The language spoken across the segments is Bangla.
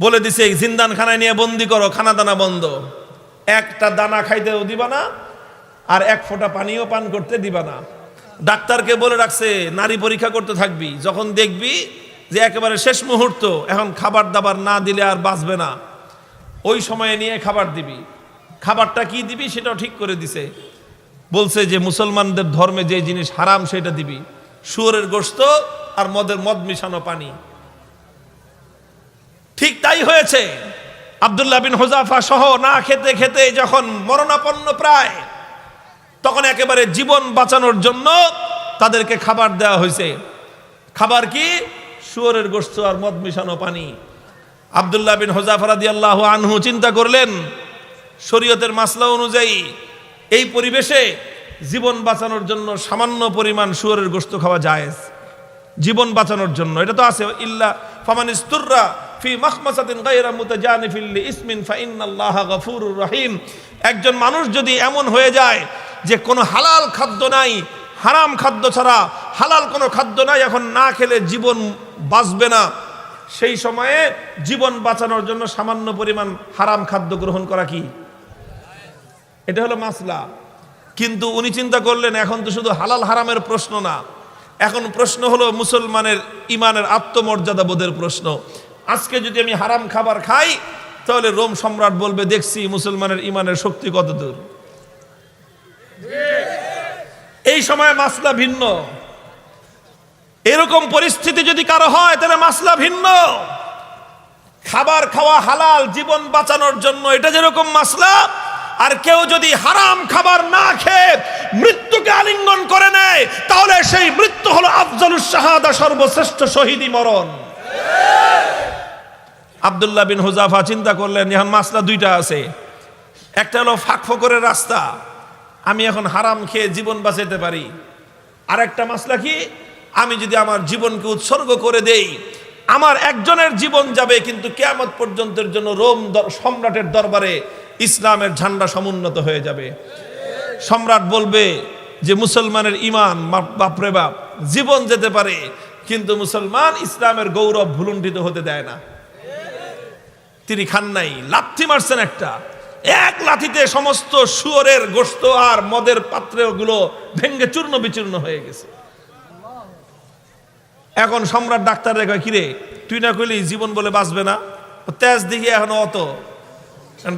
বলে দিছে জিন্দান খানায় নিয়ে বন্দি করো খানা দানা বন্ধ। একটা দানা খাইতেও দিবা না, আর এক ফোঁটা পানিও পান করতে দিবা না। ডাক্তারকে বলে রাখছে, নারী পরীক্ষা করতে থাকবি, যখন দেখবি যে একেবারে শেষ মুহূর্ত, এখন খাবার দাবার না দিলে আর বাঁচবে না। ওই সময়ে নিয়ে খাবার দিবি। খাবারটা কি দিবি সেটাও ঠিক করে দিছে। বলছে যে, মুসলমানদের ধর্মে যে জিনিস হারাম সেটা দিবি। শুয়োরের গোস্ত আর মদের মদ মিশানো পানি। ঠিক তাই হয়েছে। আবদুল্লাহ বিন হোজাফা সহ না খেতে খেতে যখন মরণাপন্ন প্রায়, তখন একেবারে জীবন বাঁচানোর জন্য তাদেরকে খাবার দেওয়া হয়েছে। খাবার কি? শুয়োরের গোস্ত আর মদ মিশানো পানি। আবদুল্লাহ বিন হোজাফরাদি আল্লাহ আনহু চিন্তা করলেন, শরীয়তের মাসলা অনুযায়ী এই পরিবেশে জীবন বাঁচানোর জন্য সামান্য পরিমাণ শুয়োরের গোস্ত খাওয়া জায়েজ। জীবন বাঁচানোর জন্য। এটা তো আছে, ইল্লা ফামান ইস্তুররা ফি মাখমাসাতিন গায়রা মুতাজানিফিল ইসমিন ফা ইন্নাল্লাহা গফুরুর রহিম। একজন মানুষ যদি এমন হয়ে যায় যে কোনো হালাল খাদ্য নাই, হারাম খাদ্য ছাড়া হালাল কোনো খাদ্য নাই, এখন না খেলে জীবন বাঁচবে না। সেই সময়ে জীবন বাঁচানোর জন্য সামান্য পরিমাণ হারাম খাদ্য গ্রহণ করা কি? এটা হলো মাসলা। কিন্তু উনি চিন্তা করলেন, এখন তো শুধু হালাল হারামের প্রশ্ন না। এখন প্রশ্ন হলো মুসলমানের ইমানের আত্মমর্যাদা বোধের প্রশ্ন। আজকে যদি আমি হারাম খাবার খাই, তাহলে রোম সম্রাট বলবে, দেখছি মুসলমানের ইমানের শক্তি কত দূর এই সময় মাসলা ভিন্ন। এরকম পরিস্থিতি যদি কারও হয়, তাহলে মাসলা ভিন্ন। খাবার খাওয়া হালাল, জীবন বাঁচানোর জন্য এটা যেরকম মাসলা, আর কেউ যদি হারাম খাবার না খেয়ে মৃত্যুকে আলিঙ্গন করে নেয়, তাহলে সেই মৃত্যু হলো আফজলুস শাহাদা সর্বশ্রেষ্ঠ শহীদি মরণ। আবদুল্লাহ বিন হুজাফা চিন্তা করলেন, এখন মাসলা দুইটা আছে। একটা হলো ফাঁক ফকরের রাস্তা। আমি এখন হারাম খেয়ে জীবন বাঁচাতে পারি। আর একটা মাসলা কি? আমি যদি আমার জীবনকে উৎসর্গ করে দেই, আমার একজনের জীবন যাবে, কিন্তু কেয়ামত পর্যন্তের জন্য রোম সম্রাটের দরবারে ইসলামের ঝান্ডা সমুন্নত হয়ে যাবে। সম্রাট বলবে যে, মুসলমানের ইমান বাপ- বাপরে বাপ, জীবন যেতে পারে, কিন্তু মুসলমান ইসলামের গৌরব ভুলুণ্ঠিত হতে দেয় না। তিনি খান নাই। লাথি মারছেন একটা। এক লাথিতে সমস্ত শুয়োরের গোস্ত আর মদের পাত্রগুলো ভেঙ্গে চূর্ণ বিচূর্ণ হয়ে গেছে। এখন সম্রাট ডাক্তার রেখা কিরে, তুই না কইলি জীবন বলে বাঁচবে না? তেজ দিকে এখন অত?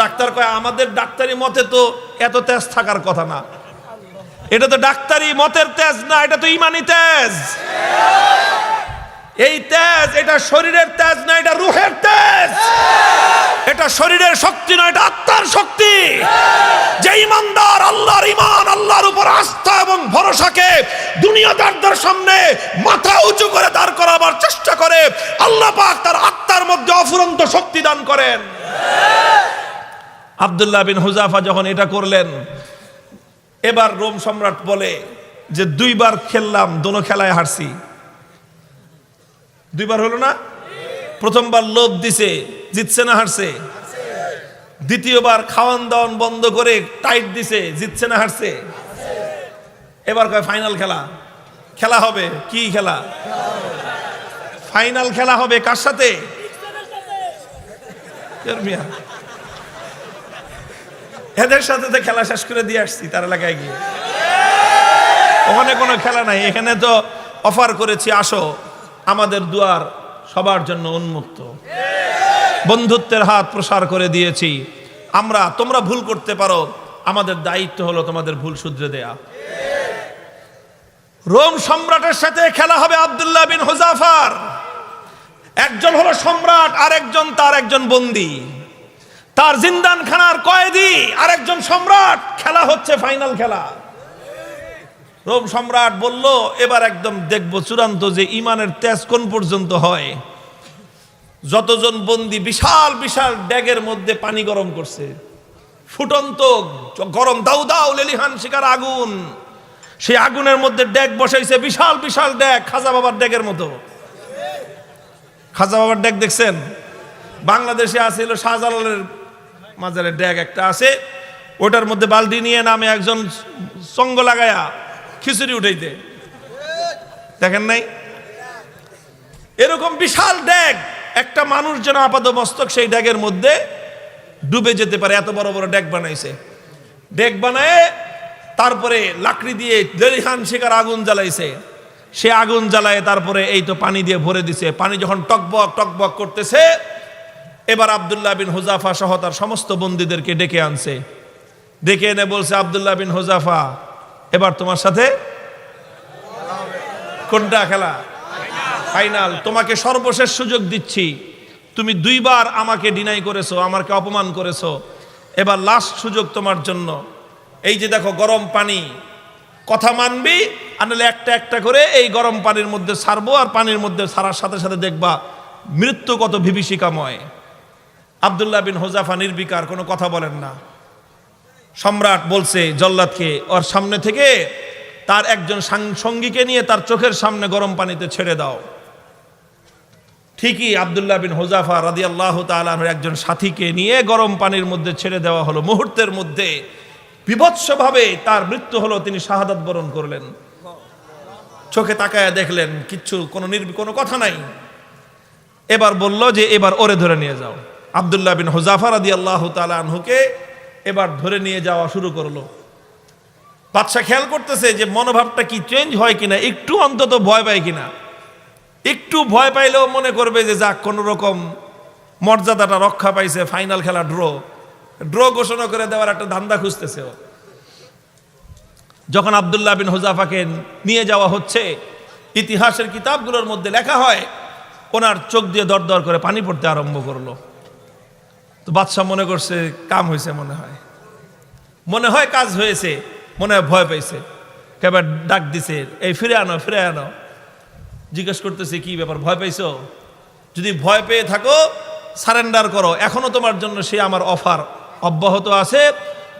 ডাক্তার কয়, আমাদের ডাক্তারি মতে তো এত তেজ থাকার কথা না। এটা তো ডাক্তারি মতের তেজ না, এটা তো ইমানি তেজ। এই তেজ, এটা শরীরের তেজ না, এটা রুহের তেজ। এটা শরীরের শক্তি নয় এটা আত্মার শক্তি। যে ইমানদার, আল্লাহর ইমান আল্লাহর উপর আস্থা এবং ভরসাকে দুনিয়াদারদের সামনে মাথা উঁচু করে দাঁড় করাবার চেষ্টা করে, আল্লাহ পাক তার আত্মার মধ্যে অফুরন্ত শক্তি দান করেন। আব্দুল্লাহ বিন হুজাফা যখন এটা করলেন, এবার রোম সম্রাট বলে যে, দুইবার খেললাম, দোনো খেলায় হারছি। দুইবার হলো না? প্রথমবার লোভ দিছে, জিতছে না, হারছে। দ্বিতীয়বার খাওয়ান দাওয়ান বন্ধ করে টাইট দিছে, জিতছে না, হারছে। এবার কয়, ফাইনাল খেলা। খেলা হবে? কি খেলা? ফাইনাল খেলা হবে কার সাথে? এদের সাথে তো খেলা শেষ করে দিয়ে আসছি, তার এলাকায় গিয়ে। ওখানে কোনো খেলা নাই, এখানে তো অফার করেছি, আসো। আমাদের দুয়ার সবার জন্য উন্মুক্ত। বন্ধুত্বের হাত প্রসার করে দিয়েছি। আমরা, তোমরা ভুল করতে পারো, আমাদের দায়িত্ব হলো তোমাদের ভুল শুধরে দেয়া। রোম সম্রাটের সাথে খেলা হবে আবদুল্লাহ বিন হুজাফার। একজন হলো সম্রাট আর একজন তার একজন বন্দী। তার জিন্দান খানার কয়েদি, আরেকজন সম্রাট, খেলা হচ্ছে ফাইনাল খেলা। রোম সম্রাট বলল, এবার একদম দেখব চূড়ান্ত যে ইমানের তেজ কোন পর্যন্ত হয়। যতজন বন্দি বিশাল বিশাল ড্যাগের মধ্যে পানি গরম করছে। ফুটন্ত গরম দাউ দাউ লেলিহান শিকার আগুন। সেই আগুনের মধ্যে ড্যাগ বসাইছে বিশাল বিশাল ড্যাগ, খাজা বাবার ড্যাগের মতো। খাজা বাবার ড্যাগ দেখছেন? বাংলাদেশে আছে শাহজালালের মাজারের ড্যাগ একটা আছে। ওটার মধ্যে বালতি নিয়ে নামে একজন সঙ্গ লাগায়া খিচুড়ি উঠাইতে। দেখেন নাই? এরকম বিশাল ড্যাগ, একটা মানুষ যেন আপাত মস্তক সেই ড্যাগের মধ্যে ডুবে যেতে পারে, এত বড় বড় ড্যাগ বানাইছে। ডেক বানায় তারপরে লাকড়ি দিয়ে দেরিহান শিকার আগুন জ্বালাইছে। সে আগুন জ্বালায়, তারপরে এই তো পানি দিয়ে ভরে দিছে। পানি যখন টকবক টকবক করতেছে, এবার আবদুল্লাহ বিন হুজাফা সহ তার সমস্ত বন্দীদেরকে ডেকে আনছে। ডেকে এনে বলছে, আবদুল্লাহ বিন হুজাফা এবার তোমার সাথে কোনটা খেলা? ফাইনাল। তোমাকে সর্বশেষ সুযোগ দিচ্ছি। তুমি দুইবার আমাকে ডিনাই করেছ, আমাকে অপমান করেছ। এবার লাস্ট সুযোগ তোমার জন্য। এই যে দেখো, গরম পানি। কথা মানবি, আর আনলে একটা একটা করে এই গরম পানির মধ্যে ছাড়বো আর পানির মধ্যে ছাড়ার সাথে সাথে দেখবা মৃত্যু কত বিভীষিকাময়। আবদুল্লাহ বিন হোজাফা নির্বিকার, কোনো কথা বলেন না। সম্রাট বলছে জল্লাদকে, ওর সামনে থেকে তার একজন সঙ্গীকে নিয়ে তার চোখের সামনে গরম পানিতে ছেড়ে দাও। ঠিকই আবদুল্লাহ বিন হোজাফা রাদি আল্লাহ তালার একজন সাথীকে নিয়ে গরম পানির মধ্যে ছেড়ে দেওয়া হলো। মুহূর্তের মধ্যে বিভৎসভাবে তার মৃত্যু হলো, তিনি শাহাদাত বরণ করলেন। চোখে তাকায় দেখলেন, কিচ্ছু, কোনো নির্বি কোনো কথা নাই। এবার বলল যে, এবার ওরে ধরে নিয়ে যাও। আবদুল্লাহ বিন হোজাফা রাদি আল্লাহ আনহুকে এবার ধরে নিয়ে যাওয়া শুরু করল। বাদশা খেয়াল করতেছে যে মনোভাবটা কি চেঞ্জ হয় কিনা, একটু অন্তত ভয় পায় কিনা। একটু ভয় পাইলেও মনে করবে যে যাক, কোনো রকম মর্যাদাটা রক্ষা পাইছে ফাইনাল খেলা ড্র ড্র ঘোষণা করে দেওয়ার একটা ধান্দা খুঁজতেছে যখন আবদুল্লাহ বিন হুজাফাকে নিয়ে যাওয়া হচ্ছে, ইতিহাসের কিতাবগুলোর মধ্যে লেখা হয়, ওনার চোখ দিয়ে দর দর করে পানি পড়তে আরম্ভ করল। তো বাদশাহ মনে করছে, কাম হয়েছে মনে হয়। মনে হয় কাজ হয়েছে, মনে হয় ভয় পাইছে। কেবার ডাক দিছে, এই ফিরে আনো ফিরে আনো। জিজ্ঞেস করতেছে, কি ব্যাপার, ভয় পাইছো? যদি ভয় পেয়ে থাকো, সারেন্ডার করো। এখনও তোমার জন্য সে আমার অফার। অব্যাহত আছে।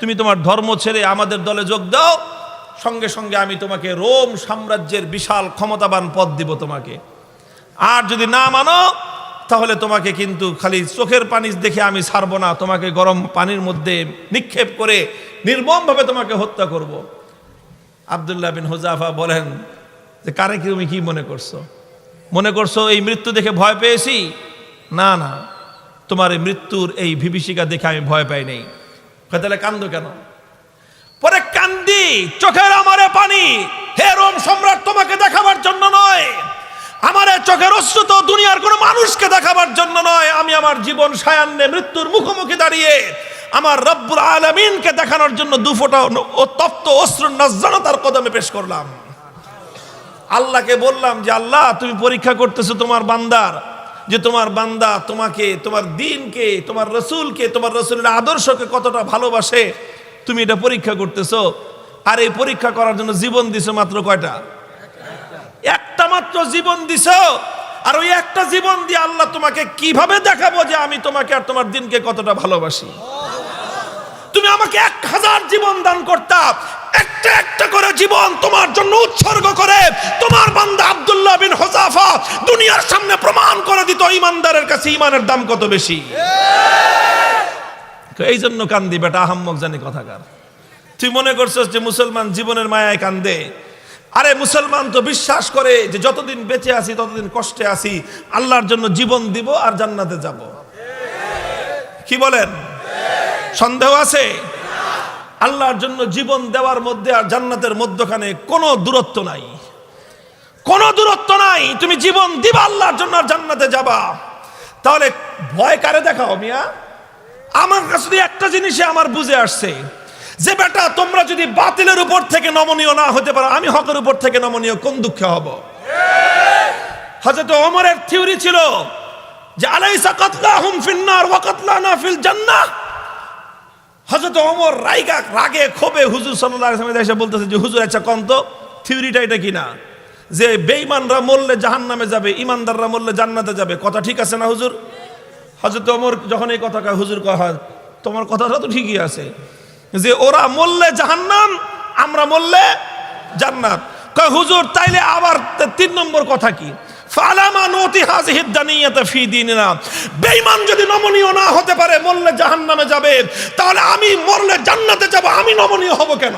তুমি তোমার ধর্ম ছেড়ে আমাদের দলে যোগ দাও। সঙ্গে সঙ্গে আমি তোমাকে রোম সাম্রাজ্যের বিশাল ক্ষমতাবান পদ দিব তোমাকে। আর যদি না মানো তাহলে তোমাকে কিন্তু খালি চোখের পানি দেখে আমি ছাড়বো না। তোমাকে গরম পানির মধ্যে নিক্ষেপ করে নির্মমভাবে তোমাকে হত্যা করব। আবদুল্লাহ বিন হোজাফা বলেন যে, কারে কি তুমি কি মনে করছ? মনে করছ এই মৃত্যু দেখে ভয় পেয়েছি? না না। তোমার এই মৃত্যুর এই বিভীষিকা দেখে আমি ভয় পাই নেই। তাহলে কান্দো কেন? পরে কান্দি, চোখের আমারে পানি। হে রোম সম্রাট, তোমাকে দেখাবার জন্য নয়। আমার চোখের অশ্রু তো দুনিয়ার কোনো মানুষকে দেখাবার জন্য নয়। আমি আমার জীবন সায়ান্নে মৃত্যুর মুখোমুখি দাঁড়িয়ে আমার রব্বুল আলমিনকে দেখানোর জন্য দুফোটা ও তপ্ত অশ্রু নজ্জানতার কদমে পেশ করলাম। আল্লাহকে বললাম যে, আল্লাহ, তুমি পরীক্ষা করতেছো তোমার বান্দার, যে তোমার বান্দা তোমাকে, তোমার দিনকে, তোমার রসুলকে, তোমার রসুলের আদর্শকে কতটা ভালোবাসে, তুমি এটা পরীক্ষা করতেছো। আর এই পরীক্ষা করার জন্য জীবন দিছো মাত্র কয়টা? একটা মাত্র জীবন দিছ, আর ওই একটা জীবন দিয়ে আল্লাহ তোমাকে কীভাবে দেখাবো যে আমি তোমাকে আর তোমার দিনকে কতটা ভালোবাসি? তুমি আমাকে এক হাজার জীবন দান করতাম একটা একটা করে জীবন তোমার জন্য উৎসর্গ করে, তোমার বান্দা আব্দুল্লাহ বিন হোজাফা দুনিয়ার সামনে প্রমাণ করে দিত, ইমানদারের কাছে ইমানের দাম কত বেশি। এই জন্য কান্দি, বেটা, আহাম্মক জানি কথাকার তুই মনে করছিস যে মুসলমান জীবনের মায়ায় কান্দে? আরে, মুসলমান তো বিশ্বাস করে যে যতদিন বেঁচে আছি, ততদিন কষ্টে আছি, আল্লাহর জন্য জীবন দিব আর জান্নাতে যাব। কি বলেন? সন্দেহ আছে? আল্লাহর জন্য জীবন দেওয়ার মধ্যে আর জান্নাতের মধ্যখানে কোনো দূরত্ব নাই। কোনো দূরত্ব নাই। তুমি জীবন দিবা আল্লাহর জন্য আর জান্নাতে যাবা। তাহলে ভয় কারে দেখাও মিয়া? আমার কাছে একটা জিনিসই আমার বুঝে আসছে। যে বেটা, তোমরা যদি বাতিলের উপর থেকে নমনীয় না হতে পারো, আমি হকের উপর থেকে নমনীয়, কোন দুঃখে হব? হযরত ওমরের থিওরি ছিল যে, আলাইসা কাতলাহুম ফিন্নার ওয়া কাতলানা ফিল জান্নাহ। হযরত ওমর রাইগা রাগে, ক্ষোভে হুজুর সাল্লাল্লাহু আলাইহি এসে বলতেছে যে, হুজুর আচ্ছা কোন তো? থিওরিটা এটা কিনা যে, বেঈমানরা মরলে জাহান্নামে যাবে ইমানদাররা মরলে জান্নাতে যাবে। কথা ঠিক আছে না, হুজুর? হযরত ওমর যখন এই কথা কয়, হুজুর কয়, হয়, তোমার কথাটা তো ঠিকই আছে। যে ওরা মরলে জাহান্নাম, আমরা মরলে জান্নাত। কয়, হুজুর, তাইলে আবার তিন নম্বর কথা কি? বেঈমান যদি নমনীয় না হতে পারে, মরলে জাহান্নামে যাবে। তাহলে আমি মরলে জান্নাতে যাব, আমি নমনীয় হব কেন?